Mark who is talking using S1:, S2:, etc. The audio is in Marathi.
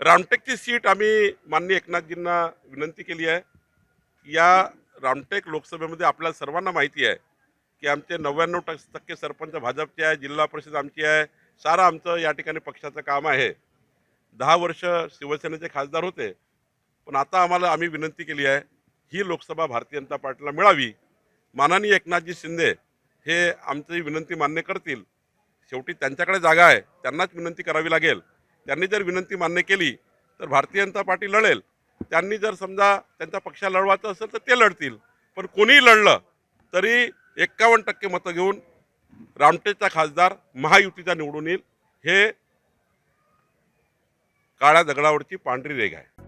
S1: रामटेकची सीट आम्ही माननीय एकनाथजींना विनंती केली आहे. या रामटेक लोकसभेमध्ये आपल्या सर्वांना माहिती आहे की आमचे नव्याण्णव टक्के टक्के सरपंच भाजपचे आहे जिल्हा परिषद आमची आहे सारं आमचं या ठिकाणी पक्षाचं काम आहे. दहा वर्ष शिवसेनेचे खासदार होते पण आता आम्हाला आम्ही विनंती केली आहे ही लोकसभा भारतीय जनता पार्टीला मिळावी. माननीय एकनाथजी शिंदे हे आमची विनंती मान्य करतील. शेवटी त्यांच्याकडे जागा आहे त्यांनाच विनंती करावी लागेल. त्यांनी जर विनंती मान्य केली तर भारतीय जनता पार्टी लढेल. त्यांनी जर समजा त्यांचा पक्ष लढवायचं असेल तर ते लढतील. पण कोणीही लढलं तरी एक्कावन्न टक्के मतं घेऊन रामटेचा खासदार महायुतीचा निवडून येईल. हे काळ्या दगडावरची पांढरी रेघ आहे.